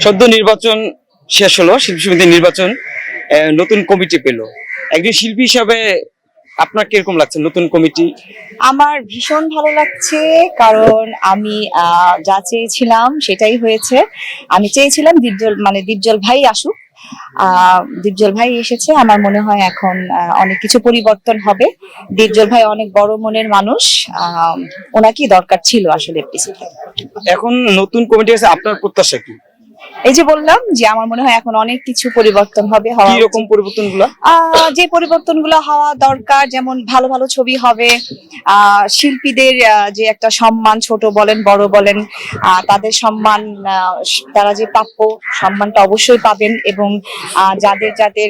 সদ্য নির্বাচন শেষ হলো শিল্পী সমিতির নির্বাচন নতুন কমিটি পেল। একজন শিল্পী হিসাবে আপনার কীরকম লাগছে নতুন কমিটি? আমার ভীষণ ভালো লাগছে কারণ আমি যা চেয়েছিলাম সেটাই হয়েছে। আমি চেয়েছিলাম দীপজল মানে দীপজল ভাই আসুক। আহ, দীপজল ভাই এসেছে আমার মনে হয় এখন অনেক কিছু পরিবর্তন হবে। দীপজল ভাই অনেক বড় মনের মানুষ আহ, ওনাকেই দরকার ছিল আসলে এখন নতুন কমিটি আছে আপনার প্রত্যাশা কি? এই যে বললাম যে আমার মনে হয় এখন অনেক কিছু পরিবর্তন হবে হওয়া কি। রকম পরিবর্তনগুলা আহ, যে পরিবর্তনগুলো হওয়া দরকার যেমন ভালো ভালো ছবি হবে শিল্পীদের যে একটা সম্মান ছোট বলেন বড় বলেন তাদের সম্মান তারা যে প্রাপ্য সম্মানটা অবশ্যই পাবেন এবং যাদের যাদের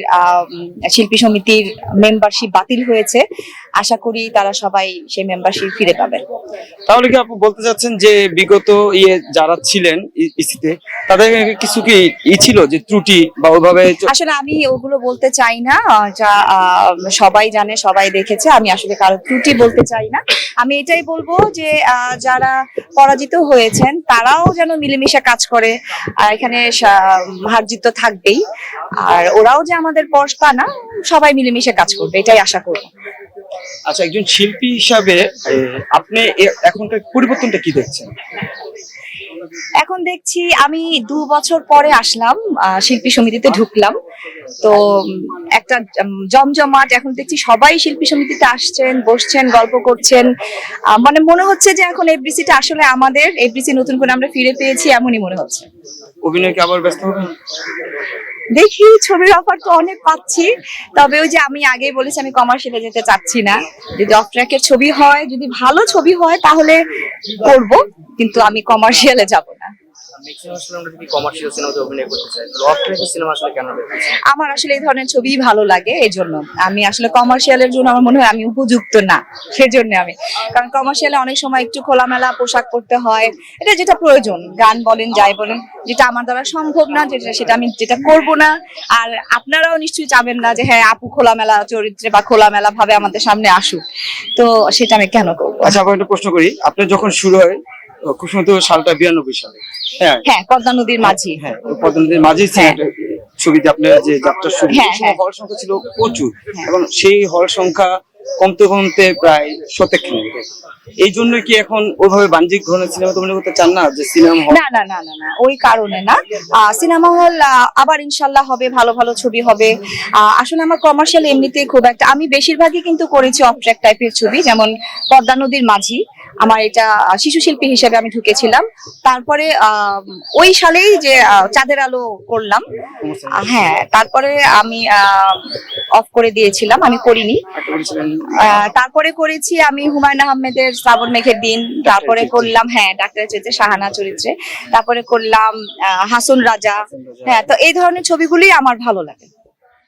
শিল্পী সমিতির মেম্বারশিপ বাতিল হয়েছে আশা করি তারা সবাই সেই মেম্বারশিপ ফিরে পাবেন তাহলে কি আপনি বলতে চাচ্ছেন যে বিগত ইয়ে যারা ছিলেন ইসিতে তাদের কিছু কি ই ছিল যে ত্রুটি বা ওইভাবে আসলে আমি ওগুলো বলতে চাই না যা সবাই জানে সবাই দেখেছে আমি আসলে কারও ত্রুটি বলতে চাই না। আমি এটাই বলব যে যারা পরাজিত হয়েছেন তারাও যেন মিলেমিশে কাজ করে আর এখানে সা- হার তো থাকবেই। আর ওরাও যে আমাদের পর্স তা না সবাই মিলেমিশে কাজ করবে এটাই আশা করব। আচ্ছা একজন শিল্পী হিসাবে আপনি এখনকার পরিবর্তনটা কি দেখছেন? এখন দেখছি আমি দু বছর পরে আসলাম শিল্পী সমিতিতে ঢুকলাম। তো একটা জমজমাট এখন দেখছি সবাই শিল্পী সমিতিতে আসছেন বসছেন গল্প করছেন। মানে মনে হচ্ছে যে এখন এফবিসিটা আসলে আমাদের এফবিসি নতুন করে আমরা ফিরে পেয়েছি এমনই মনে হচ্ছে। অভিনয় কি আবার ব্যস্ত হবে? দেখি ছবির অফার তো অনেক পাচ্ছি তবে ওই যে আমি আগেই বলেছি আমি কমার্শিয়ালে যেতে চাচ্ছি না। যদি অফ ট্র্যাকের ছবি হয় যদি ভালো ছবি হয় তাহলে করব। কিন্তু আমি কমার্শিয়ালে যাব না। আমরা যদি কমার্শিয়াল সিনেমাতে অভিনয় করতে চাই তাহলে অফ ট্র্যাকের সিনেমা আসলে কেন দেখতে আমার আসলে এই ধরনের ছবি ভালো লাগে এই জন্য আমি আসলে কমার্শিয়ালের জন্য আমার মনে হয় আমি উপযুক্ত না সেজন্য আমি। কারণ কমার্শিয়ালে অনেক সময় একটু খোলামেলা পোশাক পরতে হয়। এটা যেটা প্রয়োজন গান বলেন যাই বলেন যেটা আমার দ্বারা সম্ভব না যেটা সেটা আমি যেটা করব না। আর আপনারাও নিশ্চয়ই চাবেন না যে হ্যাঁ আপু খোলামেলা চরিত্রে বা খোলামেলা ভাবে আমাদের সামনে আসুক। তো সেটা আমি কেন করব? আচ্ছা আপনাকে একটা প্রশ্ন করি। আপনার যখন শুরু হয় খুব সুন্দর সালটা বিরানব্বই সালে। হ্যাঁ। হ্যাঁ পদ্মা নদীর মাঝি। হ্যাঁ পদ্মা নদীর মাঝে হ্যাঁ। ছবিতে আপনার যে যাত্রা শুরু হ্যাঁ। হল সংখ্যা ছিল প্রচুর। এবং সেই হল সংখ্যা কমতে কমতে প্রায় শতেক এই জন্য কি এখন ওইভাবে বাণিজ্যিক ধরনের সিনেমা তো করতে চান না যে সিনেমা হল? না না না না না ওই কারণে না। সিনেমা হল আবার ইনশাল্লাহ হবে ভালো ভালো ছবি হবে। আসলে আমার কমার্শিয়াল এমনিতে খুব একটা আমি বেশিরভাগই কিন্তু করেছি অফ ট্র্যাক টাইপের ছবি যেমন পদ্মা নদীর মাঝি। আমার এটা শিশু শিল্পী হিসেবে আমি ঢুকেছিলাম। তারপরে আহ, ওই সালেই যে চাঁদের আলো করলাম। হ্যাঁ তারপরে আমি অফ করে দিয়েছিলাম আমি করিনি। আহ, তারপরে করেছি আমি হুমায়ুন আহমেদের শ্রাবণ মেঘের দিন তারপরে করলাম হ্যাঁ ডাক্তারের চরিত্রে শাহানা চরিত্রে। তারপরে করলাম আহ, হাসুন রাজা। হ্যাঁ তো এই ধরনের ছবিগুলি আমার ভালো লাগে।